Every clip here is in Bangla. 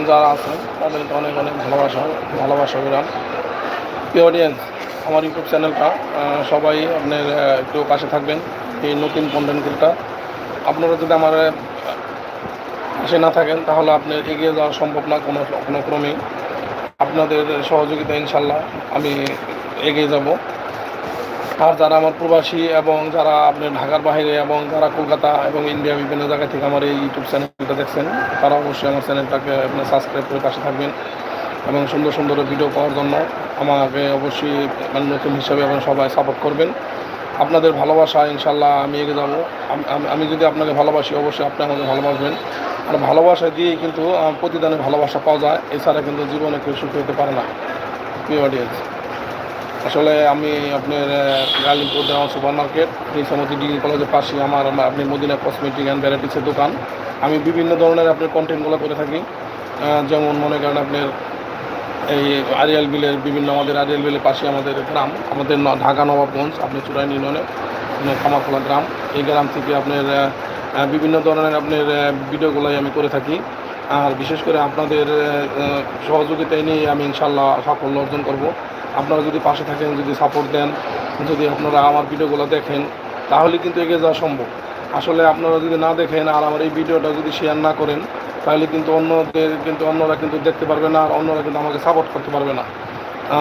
ফ্রেন্ড যারা আছে তাদেরকে অনেক অনেক ভালোবাসা ভালোবাসা বিরাম প্রিয় অডিয়েন্স আমার ইউটিউব চ্যানেলটা সবাই আপনার একটু পাশে থাকবেন, এই নতুন কন্টেন্টগুলোটা আপনারা যদি আমার পাশে না থাকেন, তাহলে আপনার এগিয়ে যাওয়া সম্ভব না, কোনো কোনো ক্রমেই। আপনাদের সহযোগিতা ইনশাল্লাহ আমি এগিয়ে যাব। আর যারা আমার প্রবাসী এবং যারা আপনি ঢাকার বাইরে এবং যারা কলকাতা এবং ইন্ডিয়া বিভিন্ন জায়গা থেকে আমার এই ইউটিউব চ্যানেলটা দেখছেন, তারা অবশ্যই আমার চ্যানেলটাকে আপনি সাবস্ক্রাইব করে পাশে থাকবেন এবং সুন্দর সুন্দর ভিডিও পাওয়ার জন্য আমাকে অবশ্যই মানে নতুন হিসাবে এবং সবাই সাপোর্ট করবেন। আপনাদের ভালোবাসা ইনশাল্লাহ আমি এগিয়ে যাব। আমি যদি আপনাকে ভালোবাসি, অবশ্যই আপনি আমাকে ভালোবাসবেন। আর ভালোবাসা দিয়েই কিন্তু প্রতিদানে ভালোবাসা পাওয়া যায়। এছাড়া কিন্তু জীবনে কেউ সুখী হতে পারে না। প্রিয় অডিয়েন্স আসলে আমি আপনার গালিমপুর দেওয়া সুপার মার্কেট নিসামতি ডিগ্রি কলেজের পাশে আমার আপনি মদিনা কসমেটিক অ্যান্ড ভ্যারাইটিসের দোকান। আমি বিভিন্ন ধরনের আপনার কন্টেন্টগুলো করে থাকি। যেমন মনে করেন আপনার এই আরিয়াল বিলের বিভিন্ন, আমাদের আরিয়াল বিলের পাশে আমাদের গ্রাম, আমাদের ঢাকা নবাবগঞ্জ, আপনি চুরাই ইউনিয়নে আপনার খামাখোলা গ্রাম। এই গ্রাম থেকে আপনার বিভিন্ন ধরনের আপনার ভিডিওগুলোই আমি করে থাকি। আর বিশেষ করে আপনাদের সহযোগিতায় নিয়ে আমি ইনশাল্লাহ সাফল্য অর্জন করব। আপনারা যদি পাশে থাকেন, যদি সাপোর্ট দেন, যদি আপনারা আমার ভিডিওগুলো দেখেন, তাহলে কিন্তু এগিয়ে যাওয়া সম্ভব। আসলে আপনারা যদি না দেখেন আর আমার এই ভিডিওটা যদি শেয়ার না করেন, তাহলে কিন্তু অন্যদের কিন্তু, অন্যরা কিন্তু দেখতে পারবে না আর অন্যরা কিন্তু আমাকে সাপোর্ট করতে পারবে না।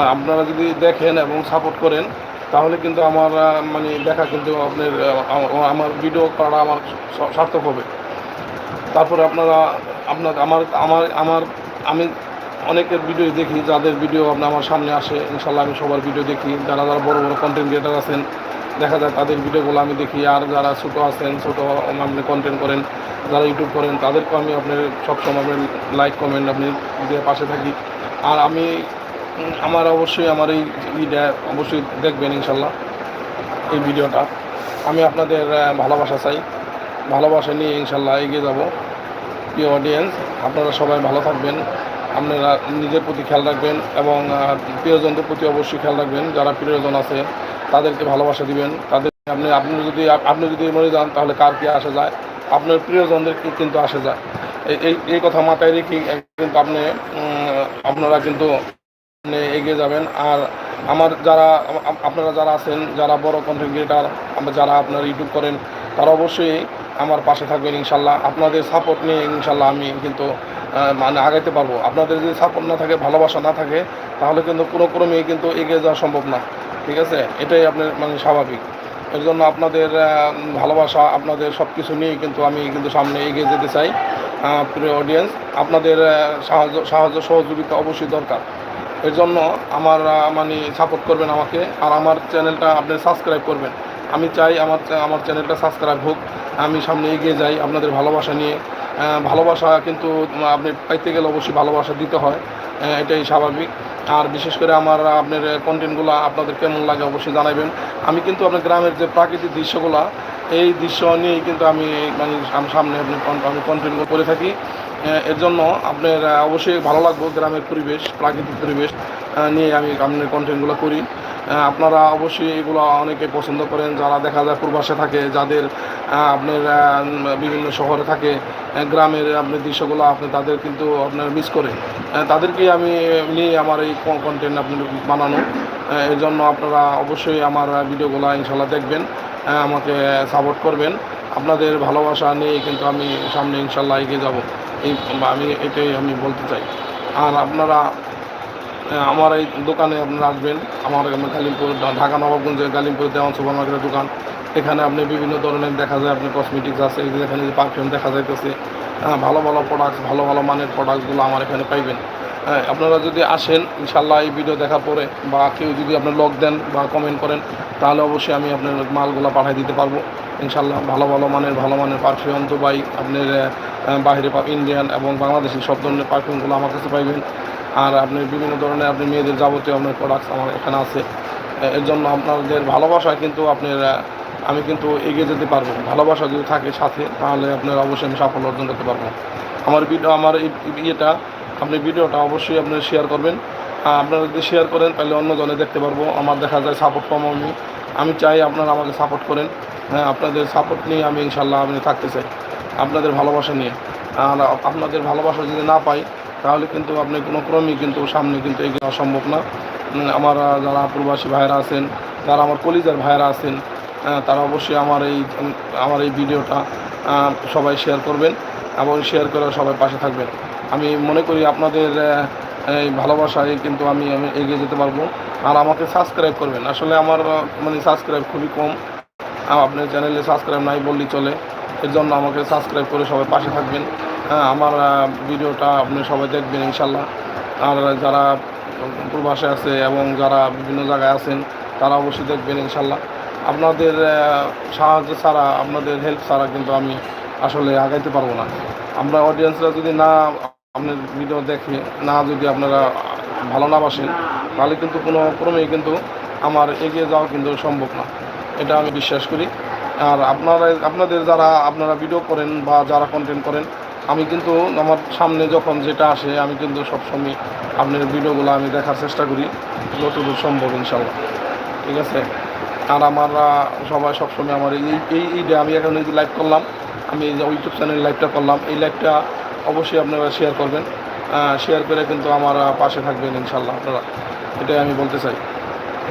আপনারা যদি দেখেন এবং সাপোর্ট করেন, তাহলে কিন্তু আমার মানে দেখা কিন্তু আপনার আমার- আমার ভিডিও করা আমার সার্থক হবে। তারপরে আপনারা আপনার আমার আমার আমার, আমি অনেকের ভিডিও দেখি, যাদের ভিডিও আপনার আমার সামনে আসে ইনশাল্লাহ আমি সবার ভিডিও দেখি। যারা যারা বড় বড় কন্টেন্ট ক্রিয়েটার আছেন, দেখা যায় তাদের ভিডিওগুলো আমি দেখি। আর যারা ছোটো আছেন, ছোটো আপনি কন্টেন্ট করেন, যারা ইউটিউব করেন, তাদেরকেও আমি আপনার সবসময় আপনার লাইক কমেন্ট আপনি দিয়ে পাশে থাকি। আর আমি, আমার অবশ্যই আমার এই ইটা অবশ্যই দেখবেন ইনশাল্লাহ এই ভিডিওটা আমি আপনাদের ভালোবাসা চাই। ভালোবাসা নিয়ে ইনশাল্লাহ এগিয়ে যাব। প্রিয় অডিয়েন্স আপনারা সবাই ভালো থাকবেন, আপনারা নিজের প্রতি খেয়াল রাখবেন এবং প্রিয়জনদের প্রতি অবশ্যই খেয়াল রাখবেন, যারা প্রিয়জন আছে, তাদেরকে ভালোবাসা দিবেন। তাদের আপনি আপনি যদি আপনি যদি মরে যান, তাহলে কার কি আসে যায়? আপনার প্রিয়জনদের কি কিন্তু আসে যায়। এই- এই কথা মাথায় রেখে কিন্তু আপনি আপনারা কিন্তু এগিয়ে যাবেন। আর আমার যারা আপনারা যারা আছেন, যারা বড় কন্টেন্ট ক্রিয়েটার যারা আপনার ইউটিউব করেন, তারা অবশ্যই আমার পাশে থাকবেন ইনশাল্লাহ। আপনাদের সাপোর্ট নিয়ে ইনশাল্লাহ আমি কিন্তু মানে আগাইতে পারব। আপনাদের যদি সাপোর্ট না থাকে, ভালোবাসা না থাকে, তাহলে কিন্তু কোনো ক্রমেই কিন্তু এগিয়ে যাওয়া সম্ভব না। ঠিক আছে? এটাই আপনার মানে স্বাভাবিক। এর জন্য আপনাদের ভালোবাসা, আপনাদের সব কিছু নিয়েই কিন্তু আমি কিন্তু সামনে এগিয়ে যেতে চাই। প্রিয় অডিয়েন্স আপনাদের সাহায্য সাহায্য, সহযোগিতা অবশ্যই দরকার। এর জন্য আমার মানে সাপোর্ট করবেন আমাকে। আর আমার চ্যানেলটা আপনি সাবস্ক্রাইব করবেন। আমি চাই আমার আমার চ্যানেলটা সাবস্ক্রাইব হোক। আমি সামনে এগিয়ে যাই আপনাদের ভালোবাসা নিয়ে। ভালোবাসা কিন্তু আপনি পাইতে গেলে অবশ্যই ভালোবাসা দিতে হয়। এটাই স্বাভাবিক। আর বিশেষ করে আমার, আপনার কন্টেন্টগুলো আপনাদের কেমন লাগে অবশ্যই জানাবেন আমি কিন্তু আপনার গ্রামের যে প্রাকৃতিক দৃশ্যগুলো, এই দৃশ্য নিয়েই কিন্তু আমি মানে সাম- সামনে আপনি আমি কন্টেন্টগুলো করে থাকি। এর জন্য আপনার অবশ্যই ভালো লাগবে গ্রামের পরিবেশ, প্রাকৃতিক পরিবেশ নিয়ে আমি আপনার কন্টেন্টগুলো করি। আপনারা অবশ্যই এগুলো অনেকে পছন্দ করেন। যারা দেখা যায় প্রবাসে থাকে, যাদের আপনার বিভিন্ন শহরে থাকে গ্রামের আপনার দৃশ্যগুলো আপনি তাদের কিন্তু আপনার মিস করে তাদেরকে আমি নিয়ে আমার এই কন্টেন্ট আপনার বানানো। এর জন্য আপনারা অবশ্যই আমার ভিডিওগুলো ইনশাল্লাহ দেখবেন আমাকে সাপোর্ট করবেন। আপনাদের ভালোবাসা নিয়ে কিন্তু আমি সামনে ইনশাল্লাহ এগিয়ে যাব। এই, আমি এটাই আমি বলতে চাই। আর আপনারা আমার এই দোকানে আপনারা আসবেন। আমার গালিমপুর ঢাকা নবাবগঞ্জে গালিমপুর দেওয়ান সুপার মার্কেটের দোকান। এখানে আপনি বিভিন্ন ধরনের দেখা যায় আপনি কসমেটিক্স আছে এখানে যে পারফিউম দেখা যাইতেছে ভালো ভালো প্রোডাক্টস ভালো ভালো মানের প্রোডাক্টসগুলো আমার এখানে পাইবেন। আপনারা যদি আসেন ইনশাল্লাহ এই ভিডিও দেখা পরে বা কেউ যদি আপনার লগ দেন বা কমেন্ট করেন তাহলে অবশ্যই আমি আপনার মালগুলো পাঠিয়ে দিতে পারব। ইনশাল্লাহ ভালো ভালো মানের ভালো মানের পারফিউম দুবাই আপনার আহ, বাইরে ইন্ডিয়ান এবং বাংলাদেশি সব ধরনের পারফিউমগুলো আমার কাছে পাইবেন। আর আপনি বিভিন্ন ধরনের আপনি মেয়েদের যাবতীয় আপনার প্রোডাক্টস আমার এখানে আছে। এর জন্য আপনাদের ভালোবাসা কিন্তু আপনার আমি কিন্তু এগিয়ে যেতে পারব। ভালোবাসা যদি থাকে সাথে, তাহলে আপনার অবশ্যই আমি সাফল্য অর্জন করতে পারব। আমার ভিডিও আমার ইয়েটা, আপনি ভিডিওটা অবশ্যই আপনি শেয়ার করবেন। আপনারা যদি শেয়ার করেন, তাহলে অন্য জনে দেখতে পারব। আমার দেখা যায় সাপোর্ট কম আমি। আমি চাই আপনারা আমাকে সাপোর্ট করেন। হ্যাঁ আপনাদের সাপোর্ট নিয়ে আমি ইনশাল্লাহ আমি থাকতে চাই। আপনাদের ভালোবাসা নিয়ে। আর আপনাদের ভালোবাসা যদি না পাই তাহলে কিন্তু আপনি কোনো ক্রমেই কিন্তু সামনে কিন্তু এগিয়ে যাওয়া সম্ভব না আমার যারা প্রবাসী ভাইয়েরা আছেন, যারা আমার কলিজার ভাইয়েরা আছেন তারা অবশ্যই আমার এই আমার এই ভিডিওটা সবাই শেয়ার করবেন এবং শেয়ার করে সবাই পাশে থাকবেন। আমি মনে করি আপনাদের এই ভালোবাসায় কিন্তু আমি আমি এগিয়ে যেতে পারব। আর আমাকে সাবস্ক্রাইব করবেন। আসলে আমার মানে সাবস্ক্রাইব খুবই কম। আপনার চ্যানেলে সাবস্ক্রাইব নাই বললেই চলে। এর জন্য আমাকে সাবস্ক্রাইব করে সবাই পাশে থাকবেন। আমার ভিডিওটা আপনি সবাই দেখবেন, ইনশাল্লাহ। আর যারা প্রবাসে আছে এবং যারা বিভিন্ন জায়গায় আছেন, তারা অবশ্যই দেখবেন, ইনশাল্লাহ। আপনাদের সাহায্য ছাড়া, আপনাদের হেল্প ছাড়া কিন্তু আমি আসলে আগাইতে পারব না। আমরা অডিয়েন্সরা যদি না, আপনার ভিডিও দেখে, না যদি আপনারা ভালো না বাসেন, তাহলে কিন্তু কোনো ক্রমেই কিন্তু আমার এগিয়ে যাওয়া কিন্তু সম্ভব না। এটা আমি বিশ্বাস করি। আর আপনারা, আপনাদের যারা আপনারা ভিডিও করেন বা যারা কন্টেন্ট করেন আমি কিন্তু আমার সামনে যখন যেটা আসে, আমি কিন্তু সবসময় আপনার ভিডিওগুলো আমি দেখার চেষ্টা করি, যতদূর সম্ভব ইনশাল্লাহ। ঠিক আছে? আর আমার সবাই সবসময় আমার এই এই যে আমি এখন এই যে লাইভ করলাম, আমি এই যে ইউটিউব চ্যানেল লাইভটা করলাম, এই লাইভটা অবশ্যই আপনারা শেয়ার করবেন। শেয়ার করে কিন্তু আমার পাশে থাকবেন ইনশাল্লাহ আপনারা। এটাই আমি বলতে চাই।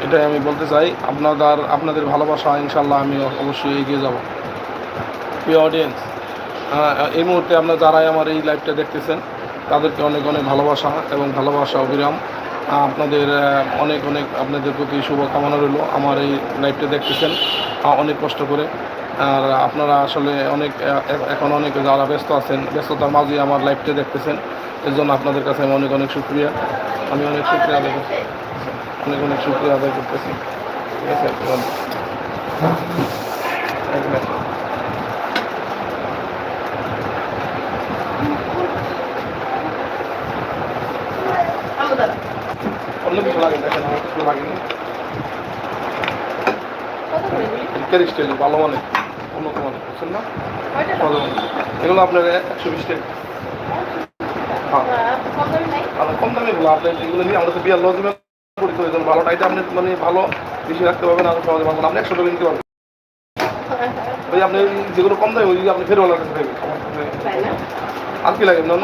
এটাই আমি বলতে চাই, আপনাদের আপনাদের ভালোবাসা ইনশাল্লাহ আমি অবশ্যই এগিয়ে যাব। প্রিয় অডিয়েন্স এই মুহূর্তে আপনারা যারাই আমার এই লাইভটা দেখতেছেন, তাদেরকে অনেক অনেক ভালোবাসা এবং ভালোবাসা, অবিরাম। আপনাদের অনেক অনেক আপনাদের প্রতি শুভকামনা রইল আমার এই লাইভটা দেখতেছেন। অনেক কষ্ট করে। আর আপনারা আসলে অনেক এখন অনেক যারা ব্যস্ত আছেন, ব্যস্ততার মাঝে আমার লাইভটা দেখতেছেন এর জন্য আপনাদের কাছে আমি অনেক অনেক শুক্রিয়া। আমি অনেক শুক্রিয়া আদায় করছি। অনেক অনেক শুক্রিয়া আদায় করতেছি। ঠিক আছে অন্য কিছু লাগে দেখেন কিছু লাগেনি। ক্যারিস্টাইল ভালো মানে উন্নত মানে বুঝছেন না? ভালো এগুলো আপনার একশো বিশ টাকা। হ্যাঁ। আর কম দামে এগুলো আপনি এগুলো নিয়ে আমরা তো বিয়ার লজ করি তো এজন্য আপনি মানে ভালো বেশি রাখতে পারবেন আর সহজে পারবেন আপনি একশো টাকা নিতে পারবেন। ওই আপনি যেগুলো কম দামে ওই আপনি ফেরওয়ালার কাছে আর কি লাগে? নন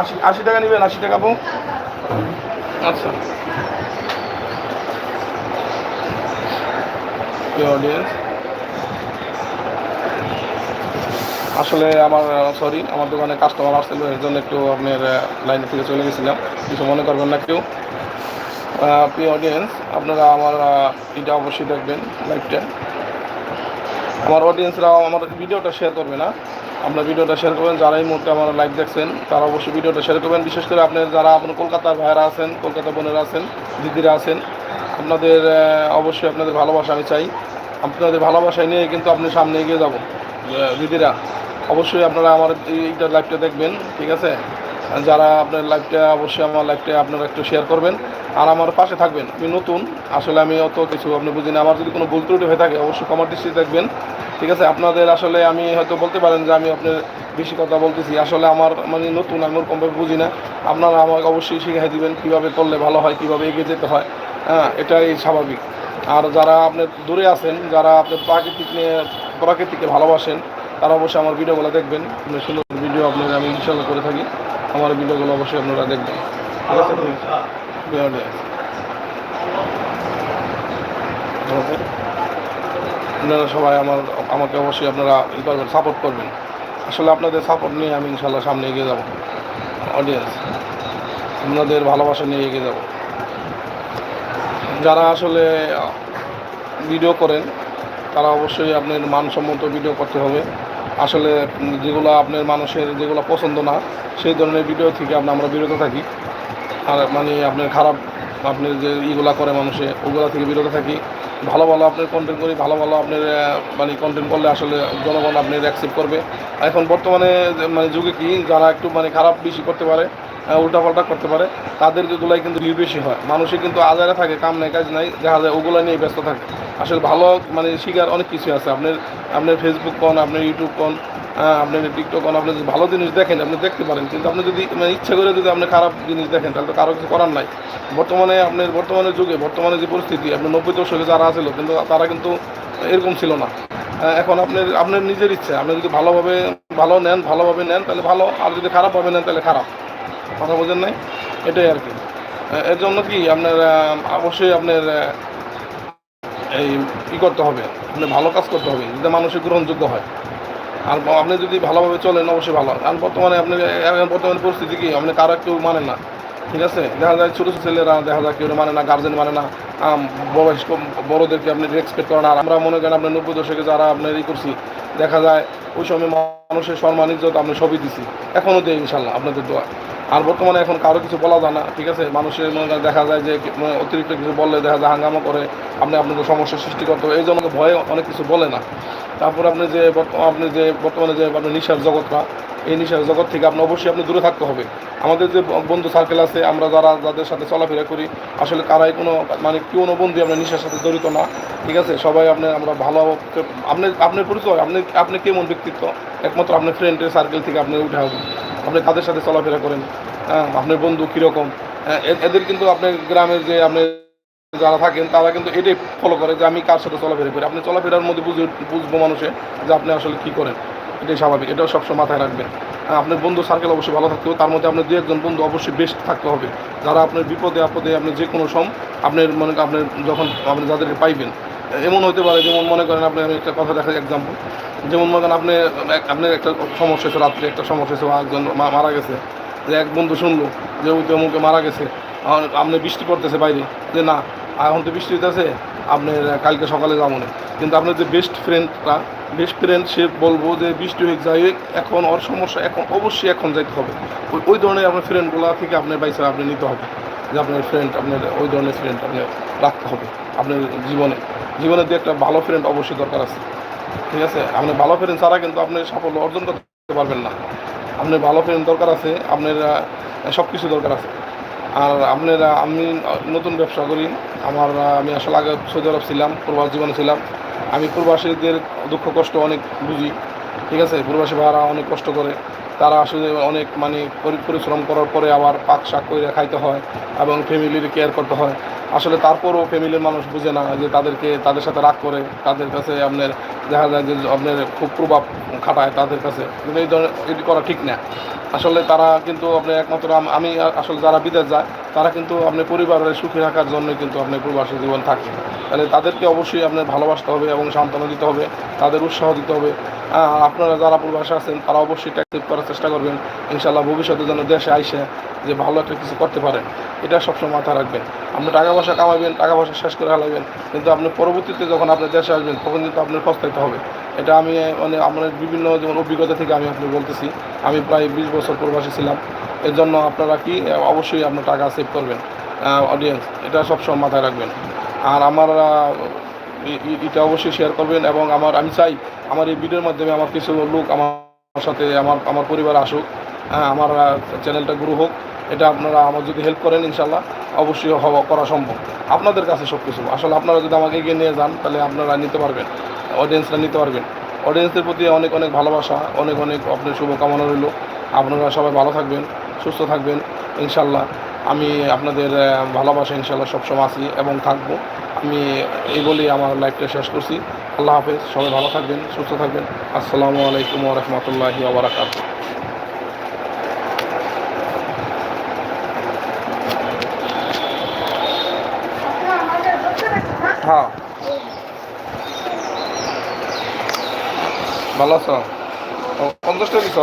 আশি আশি টাকা নেবেন আশি টাকা আপু আচ্ছা। অডিয়েন্স আসলে আমার সরি আমার দোকানে কাস্টমার আসছিল এর জন্য একটু আপনার লাইন থেকে চলে গেছিলাম। কিছু মনে করবেন না কেউ। প্রিয় অডিয়েন্স আপনারা আমার এটা অবশ্যই দেখবেন লাইভটা আমার অডিয়েন্সরাও আমার ভিডিওটা শেয়ার করবে না। আপনার ভিডিওটা শেয়ার করবেন, যারা এই মুহূর্তে আমার লাইভ দেখছেন, তারা অবশ্যই ভিডিওটা শেয়ার করবেন। বিশেষ করে আপনার যারা আপনার কলকাতার ভাইয়েরা আছেন, কলকাতা বোনেরা আছেন, দিদিরা আছেন, আপনাদের অবশ্যই আপনাদের ভালোবাসা আমি চাই। আপনাদের ভালোবাসায় নিয়ে কিন্তু আপনি সামনে এগিয়ে যাব দিদিরা। অবশ্যই আপনারা আমার এইটা লাইভটা দেখবেন, ঠিক আছে? যারা আপনার লাইভটা অবশ্যই আমার লাইভটা আপনারা একটু শেয়ার করবেন। আর আমার পাশে থাকবেন আমি নতুন, আসলে আমি অত কিছু আপনি বুঝি না আমার যদি কোনো ভুল ত্রুটি হয়ে থাকে, অবশ্যই কমার দৃষ্টিতে দেখবেন। ঠিক আছে, আপনাদের আসলে আমি হয়তো বলতে পারেন যে আমি আপনার বেশি কথা বলতেছি। আসলে আমার মানে নতুন, আমি ওরকমভাবে বুঝি না আপনারা আমাকে অবশ্যই শিখিয়ে দিবেন, কীভাবে করলে ভালো হয়, কীভাবে এগিয়ে যেতে হয়। হ্যাঁ এটাই স্বাভাবিক। আর যারা আপনার দূরে আছেন, যারা আপনার প্রাকৃতিক নিয়ে, প্রকৃতিকে ভালোবাসেন, তারা অবশ্যই আমার ভিডিওগুলো দেখবেন। সুন্দর ভিডিও আপনার আমি ইনশাল্লাহ করে থাকি। আমার ভিডিওগুলো অবশ্যই আপনারা দেখবেন। ঠিক আছে। আপনারা সবাই আমার, আমাকে অবশ্যই আপনারা ই করবেন সাপোর্ট করবেন। আসলে আপনাদের সাপোর্ট নিয়ে আমি ইনশাল্লাহ সামনে এগিয়ে যাব। অডিয়েন্স আপনাদের ভালোবাসা নিয়ে এগিয়ে যাব। যারা আসলে ভিডিও করেন, তারা অবশ্যই আপনার মানসম্মত ভিডিও করতে হবে। আসলে যেগুলো আপনার মানুষের যেগুলো পছন্দ না, সেই ধরনের ভিডিও থেকে আমরা আমরা বিরত থাকি। আর মানে আপনার খারাপ আপনি যে ইগুলা করে মানুষে, ওগুলা থেকে বিরত থাকি। ভালো ভালো আপনার কন্টেন্ট করি, ভালো ভালো আপনার মানে কন্টেন্ট করলে আসলে জনগণ আপনি অ্যাকসেপ্ট করবে। এখন বর্তমানে মানে যুগে কি, যারা একটু মানে খারাপ বেশি করতে পারে উল্টাপাল্টা করতে পারে তাদের গুলাই কিন্তু ভিউ বেশি হয়। মানুষের কিন্তু আজারে থাকে, কাম নাই, কাজ নাই, দেখা যায় ওগুলো নিয়ে ব্যস্ত থাকে। আসলে ভালো মানে শিকার অনেক কিছু আছে। আপনার আপনার ফেসবুক কোন, আপনার ইউটিউব কোন আপনি টিকটক কোন, আপনি যদি ভালো জিনিস দেখেন, আপনি দেখতে পারেন। কিন্তু আপনি যদি মানে ইচ্ছা করে যদি আপনি খারাপ জিনিস দেখেন, তাহলে তো কারও কিছু করার নাই। বর্তমানে আপনার, বর্তমানে যুগে, বর্তমানে যে পরিস্থিতি আপনার নব্বই দশকে যারা আছিল, কিন্তু তারা কিন্তু এরকম ছিল না। এখন আপনার আপনার নিজের ইচ্ছা। আপনি যদি ভালোভাবে, ভালো নেন, ভালোভাবে নেন, তাহলে ভালো। আর যদি খারাপভাবে নেন, তাহলে খারাপ। কথা বোঝেন নাই? এটাই আর কি। এর জন্য কি আপনার অবশ্যই আপনার এই ই করতে হবে। আপনি ভালো কাজ করতে হবে যাতে মানুষের গ্রহণযোগ্য হয়। আর আপনি যদি ভালোভাবে চলেন, অবশ্যই ভালো। আর বর্তমানে আপনি বর্তমানে পরিস্থিতি কি? আপনি কারও কেউ মানে না। ঠিক আছে? দেখা যায় ছোটো ছোটো ছেলেরা দেখা যায় কেউ মানে না গার্জেন মানে না। বয়স্ক, বড়োদেরকে আপনি রেসপেক্ট করেন। আর আমরা মনে করেন, আপনার নব্বই দশকে যারা আপনার ই করছি, দেখা যায় ওই সময় মানুষের সম্মান, ইজ্জত আপনি সবই দিছি। এখনও দেয় ইনশাল্লাহ আপনাদের দোয়া। আর বর্তমানে এখন কারও কিছু বলা যায় না, ঠিক আছে? মানুষের মনে দেখা যায় যে অতিরিক্ত কিছু বললে দেখা যায় হাঙ্গামা করে আপনি আপনাদের সমস্যার সৃষ্টি করতে এই জন্য ভয়ে অনেক কিছু বলে না। তারপর আপনি যে আপনি যে বর্তমানে যে আপনার নিশার জগৎটা, এই নিশার জগৎ থেকে আপনি অবশ্যই আপনি দূরে থাকতে হবে। আমাদের যে বন্ধু সার্কেল আছে, আমরা যারা, যাদের সাথে চলাফেরা করি, আসলে কারাই কোনো মানে কোনো বন্ধু আপনার নিশার সাথে জড়িত না, ঠিক আছে? সবাই আপনি, আমরা ভালো আপনি, আপনার পরিচয়, আপনি আপনি কেমন ব্যক্তিত্ব? একমাত্র আপনার ফ্রেন্ডের সার্কেল থেকে আপনি উঠে আসবেন আপনি কাদের সাথে চলাফেরা করেন? হ্যাঁ আপনার বন্ধু কীরকম? হ্যাঁ, এদের কিন্তু আপনার গ্রামের যে আপনি যারা থাকেন তারা কিন্তু এটাই ফলো করে যে আমি কার সাথে চলাফেরা করি। আপনি চলাফেরার মধ্যে বুঝে বুঝব মানুষে যে আপনি আসলে কী করেন। এটাই স্বাভাবিক এটাও সবসময় মাথায় রাখবেন। আহ, আপনার বন্ধু সার্কেল অবশ্যই ভালো থাকতে হবে। তার মধ্যে আপনার দু একজন বন্ধু অবশ্যই বেস্ট থাকতে হবে। যারা আপনার বিপদে আপদে আপনি যে কোনো সম আপনার মনে আপনার যখন আপনি যাদেরকে পাইবেন এমন হতে পারে যেমন মনে করেন আপনি আমি একটা কথা দেখা এক্সাম্পল যেমন মনে আপনি আপনার একটা সমস্যা হয়েছে রাত্রে, একটা সমস্যা হয়েছে, একজন মারা গেছে। যে এক বন্ধু শুনলো যে ওই তো অমুকে মারা গেছে। আপনি বৃষ্টি পড়তেছে বাইরে। যে না এখন তো বৃষ্টি হইতেছে আপনার কালকে সকালে যাব না। কিন্তু আপনার যে বেস্ট ফ্রেন্ডটা বেস্ট ফ্রেন্ড সে বলব যে বৃষ্টি হয়ে যাই এখন ওর সমস্যা এখন, অবশ্যই এখন যাইতে হবে। ওই ওই ধরনের আপনার ফ্রেন্ডগুলো থেকে আপনার বাইসা আপনি নিতে হবে। যে আপনার ফ্রেন্ড আপনার ওই ধরনের ফ্রেন্ড আপনার রাখতে হবে। আপনার জীবনে জীবনে দিয়ে একটা ভালো ফ্রেন্ড অবশ্যই দরকার আছে। ঠিক আছে? আপনি ভালো ফ্রেন্ড ছাড়া কিন্তু আপনি সাফল্য অর্জন করতে পারবেন না। আপনার ভালো ফ্রেন্ড দরকার আছে, আপনার সব কিছু দরকার আছে। আর আপনার আমি নতুন ব্যবসা করি। আমার আমি আসলে আগে সৌদি আরব ছিলাম, প্রবাস জীবনে ছিলাম। আমি প্রবাসীদের দুঃখ কষ্ট অনেক বুঝি, ঠিক আছে? প্রবাসী ভাড়া অনেক কষ্ট করে। তারা আসলে অনেক মানে পরিশ্রম করার পরে আবার পাক শাক করে খাইতে হয় এবং ফ্যামিলির কেয়ার করতে হয়। আসলে তারপরও ফ্যামিলির মানুষ বুঝে না যে তাদেরকে তাদের সাথে রাগ করে, তাদের কাছে আপনার দেখা যায় যে আপনার খুব প্রভাব খাটায় তাদের কাছে। কিন্তু এই ধরনের এটি করা ঠিক না। আসলে তারা কিন্তু আপনি একমাত্র আমি আসলে যারা বিদেশ যায়, তারা কিন্তু আপনার পরিবারের সুখী রাখার জন্য কিন্তু আপনার প্রবাসী জীবন থাকে। তাহলে তাদেরকে অবশ্যই আপনার ভালোবাসতে হবে এবং সান্ত্বনা দিতে হবে, তাদের উৎসাহ দিতে হবে। আপনারা যারা প্রবাসে আছেন, তারা অবশ্যই ট্যাক্সিভ করার চেষ্টা করবেন। ইনশাল্লাহ ভবিষ্যতে যেন দেশে আইসে যে ভালো একটা কিছু করতে পারেন, এটা সবসময় মাথায় রাখবেন। আপনি টাকা পয়সা কামাবেন, টাকা পয়সা শেষ করে হালাবেন কিন্তু আপনি পরবর্তীতে যখন আপনি দেশে আসবেন, তখন কিন্তু আপনার পস্তাইতে হবে। এটা আমি মানে আপনার বিভিন্ন যেমন অভিজ্ঞতা থেকে আমি আপনি বলতেছি, আমি প্রায় বিশ বছর প্রবাসী ছিলাম। এর জন্য আপনারা কি, অবশ্যই আপনার টাকা সেভ করবেন। অডিয়েন্স এটা সবসময় মাথায় রাখবেন। আর আমার এটা অবশ্যই শেয়ার করবেন এবং আমার আমি চাই আমার এই ভিডিওর মাধ্যমে আমার কিছু লোক আমার সাথে আমার আমার পরিবার আসুক। হ্যাঁ আমার চ্যানেলটা গুরু হোক। এটা আপনারা আমার যদি হেল্প করেন ইনশাল্লাহ অবশ্যই হওয়া করা সম্ভব। আপনাদের কাছে সব কিছু আসলে আপনারা যদি আমাকে এগিয়ে নিয়ে যান, তাহলে আপনারা নিতে পারবেন। অডিয়েন্সরা নিতে পারবেন। অডিয়েন্সদের প্রতি অনেক অনেক ভালোবাসা, অনেক অনেক আপনার শুভকামনা রইল। আপনারা সবাই ভালো থাকবেন, সুস্থ থাকবেন। ইনশাল্লাহ আমি আপনাদের ভালোবাসা ইনশাল্লাহ সবসময় আছি এবং থাকব। আমি এই বলেই আমার লাইফটা শেষ করছি। আল্লাহ হাফেজ সবাই ভালো থাকবেন সুস্থ থাকবেন। আসসালামু আলাইকুম রহমতুল্লাহি ওবরাকাত হ্যাঁ। ভালো আছো? ও, পঞ্চাশ টাকা দিছ?